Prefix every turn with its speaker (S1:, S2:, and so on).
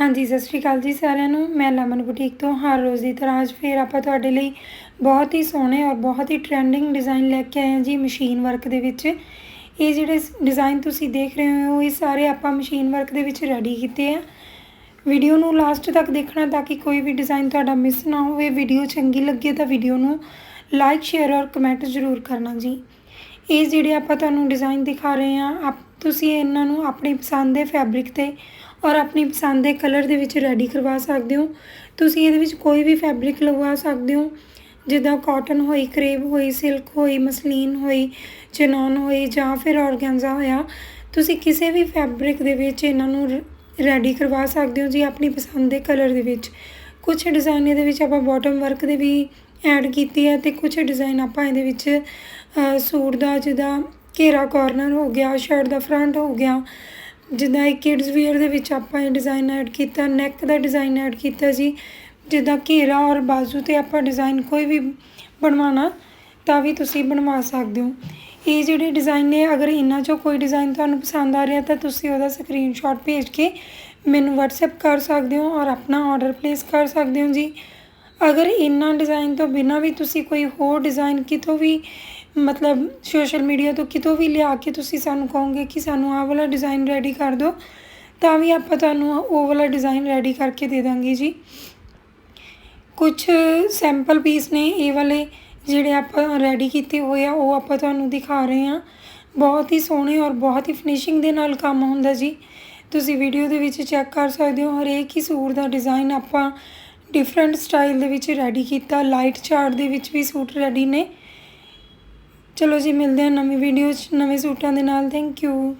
S1: ਹਾਂਜੀ, ਸਤਿ ਸ਼੍ਰੀ ਅਕਾਲ ਜੀ ਸਾਰਿਆਂ ਨੂੰ। ਮੈਂ ਲਮਨ ਬੁਟੀਕ ਤੋਂ, ਹਰ ਰੋਜ਼ ਦੀ ਤਰ੍ਹਾਂ ਅੱਜ ਫੇਰ ਆਪਾਂ ਤੁਹਾਡੇ ਲਈ ਬਹੁਤ ਹੀ ਸੋਹਣੇ ਔਰ ਬਹੁਤ ਹੀ ਟ੍ਰੈਂਡਿੰਗ ਡਿਜ਼ਾਈਨ ਲੈ ਕੇ ਆਏ ਹਾਂ ਜੀ ਮਸ਼ੀਨ ਵਰਕ ਦੇ ਵਿੱਚ। ਇਹ ਜਿਹੜੇ ਡਿਜ਼ਾਈਨ ਤੁਸੀਂ ਦੇਖ ਰਹੇ ਹੋ, ਇਹ ਸਾਰੇ ਆਪਾਂ ਮਸ਼ੀਨ ਵਰਕ ਦੇ ਵਿੱਚ ਰੈਡੀ ਕੀਤੇ ਆ। ਵੀਡੀਓ ਨੂੰ ਲਾਸਟ ਤੱਕ ਦੇਖਣਾ ਤਾਂ ਕਿ ਕੋਈ ਵੀ ਡਿਜ਼ਾਈਨ ਤੁਹਾਡਾ ਮਿਸ ਨਾ ਹੋਵੇ। ਵੀਡੀਓ ਚੰਗੀ ਲੱਗੇ ਤਾਂ ਵੀਡੀਓ ਨੂੰ ਲਾਈਕ ਸ਼ੇਅਰ ਔਰ ਕਮੈਂਟ ਜ਼ਰੂਰ ਕਰਨਾ ਜੀ। ਇਹ ਜਿਹੜੇ ਆਪਾਂ ਤੁਹਾਨੂੰ ਡਿਜ਼ਾਈਨ ਦਿਖਾ ਰਹੇ ਹਾਂ, ਆਪ, ਤੁਸੀਂ ਇਹਨਾਂ ਨੂੰ ਆਪਣੀ ਪਸੰਦ ਦੇ ਫੈਬਰਿਕ ਤੇ ਔਰ ਆਪਣੀ ਪਸੰਦ ਦੇ ਕਲਰ ਦੇ ਵਿੱਚ ਰੈਡੀ ਕਰਵਾ ਸਕਦੇ ਹੋ। ਤੁਸੀਂ ਇਹਦੇ ਵਿੱਚ ਕੋਈ ਵੀ ਫੈਬਰਿਕ ਲਗਵਾ ਸਕਦੇ ਹੋ। ਜਿੱਦਾਂ ਕਾਟਨ ਹੋਈ ਕਰੇਬ ਹੋਈ, ਸਿਲਕ ਹੋਈ, ਮਸਲੀਨ ਹੋਈ, ਚਨੌਨ ਹੋਈ ਜਾਂ ਫਿਰ ਔਰਗੈਂਜ਼ਾ ਹੋਇਆ। ਤੁਸੀਂ ਕਿਸੇ ਵੀ ਫੈਬਰਿਕ ਦੇ ਵਿੱਚ ਇਹਨਾਂ ਨੂੰ ਰੈਡੀ ਕਰਵਾ ਸਕਦੇ ਹੋ ਜੀ ਆਪਣੀ ਪਸੰਦ ਦੇ ਕਲਰ ਦੇ ਵਿੱਚ। ਕੁਝ ਡਿਜ਼ਾਈਨ ਇਹਦੇ ਵਿੱਚ ਆਪਾਂ ਬਾਟਮ ਵਰਕ ਦੇ ਵੀ ਐਡ ਕੀਤੀ ਹੈ ਤੇ ਕੁਝ ਡਿਜ਼ਾਈਨ ਆਪਾਂ ਇਹਦੇ ਵਿੱਚ ਸੂਟ ਦਾ ਜਿਹਦਾ ਘੇਰਾ ਕਾਰਨਰ ਹੋ ਗਿਆ ਸ਼ਰਟ ਦਾ ਫਰੰਟ ਹੋ ਗਿਆ ਜਿੱਦਾਂ ਇਹ ਕਿਡਸ ਵੀਅਰ ਦੇ ਵਿੱਚ ਆਪਾਂ ਇਹ ਡਿਜ਼ਾਈਨ ਐਡ ਕੀਤਾ ਨੈਕ ਦਾ ਡਿਜ਼ਾਈਨ ਐਡ ਕੀਤਾ ਜੀ। ਜਿੱਦਾਂ ਘੇਰਾ ਔਰ ਬਾਜ਼ੂ ਤੇ ਆਪਾਂ ਡਿਜ਼ਾਈਨ ਕੋਈ ਵੀ ਬਣਵਾਉਣਾ, ਤਾਂ ਵੀ ਤੁਸੀਂ ਬਣਵਾ ਸਕਦੇ ਹੋ। ਇਹ ਜਿਹੜੇ ਡਿਜ਼ਾਈਨ ਨੇ, ਅਗਰ ਇਹਨਾਂ ਚੋਂ ਕੋਈ ਡਿਜ਼ਾਈਨ ਤੁਹਾਨੂੰ ਪਸੰਦ ਆ ਰਿਹਾ, ਤਾਂ ਤੁਸੀਂ ਉਹਦਾ ਸਕਰੀਨਸ਼ਾਟ ਭੇਜ ਕੇ ਮੈਨੂੰ WhatsApp ਕਰ ਸਕਦੇ ਹੋ ਔਰ ਆਪਣਾ ਆਰਡਰ ਪਲੇਸ ਕਰ ਸਕਦੇ ਹੋ ਜੀ। ਅਗਰ ਇਹਨਾਂ ਡਿਜ਼ਾਈਨ ਤੋਂ ਬਿਨਾਂ ਵੀ ਤੁਸੀਂ ਕੋਈ ਹੋਰ ਡਿਜ਼ਾਈਨ ਕਿਤੋਂ ਵੀ, ਮਤਲਬ ਸੋਸ਼ਲ ਮੀਡੀਆ ਤੋਂ ਕਿਤੋਂ ਵੀ ਲਿਆ ਕੇ ਤੁਸੀਂ ਸਾਨੂੰ ਕਹੋਗੇ ਕਿ ਸਾਨੂੰ ਆਹ ਵਾਲਾ ਡਿਜ਼ਾਈਨ ਰੈਡੀ ਕਰ ਦਿਓ, ਤਾਂ ਵੀ ਆਪਾਂ ਤੁਹਾਨੂੰ ਉਹ ਵਾਲਾ ਡਿਜ਼ਾਈਨ ਰੈਡੀ ਕਰਕੇ ਦੇ ਦਾਂਗੇ ਜੀ। ਕੁਝ ਸੈਂਪਲ ਪੀਸ ਨੇ ਇਹ ਵਾਲੇ ਜਿਹੜੇ ਆਪਾਂ ਰੈਡੀ ਕੀਤੇ ਹੋਏ ਆ, ਉਹ ਆਪਾਂ ਤੁਹਾਨੂੰ ਦਿਖਾ ਰਹੇ ਹਾਂ। ਬਹੁਤ ਹੀ ਸੋਹਣੇ ਔਰ ਬਹੁਤ ਹੀ ਫਿਨਿਸ਼ਿੰਗ ਦੇ ਨਾਲ ਕੰਮ ਹੁੰਦਾ ਜੀ। ਤੁਸੀਂ ਵੀਡੀਓ ਦੇ ਵਿੱਚ ਚੈੱਕ ਕਰ ਸਕਦੇ ਹੋ, ਹਰੇਕ ਹੀ ਸੂਰ ਦਾ ਡਿਜ਼ਾਈਨ ਆਪਾਂ ਡਿਫਰੈਂਟ ਸਟਾਈਲ ਦੇ ਵਿੱਚ ਰੈਡੀ ਕੀਤਾ ਲਾਈਟ ਚਾਰਟ ਦੇ ਵਿੱਚ ਵੀ ਸੂਟ ਰੈਡੀ ਨੇ। ਚਲੋ ਜੀ, ਮਿਲਦੇ ਹਾਂ ਨਵੀਂ ਵੀਡੀਓ 'ਚ, ਨਵੇਂ ਸੂਟਾਂ ਦੇ ਨਾਲ। Thank you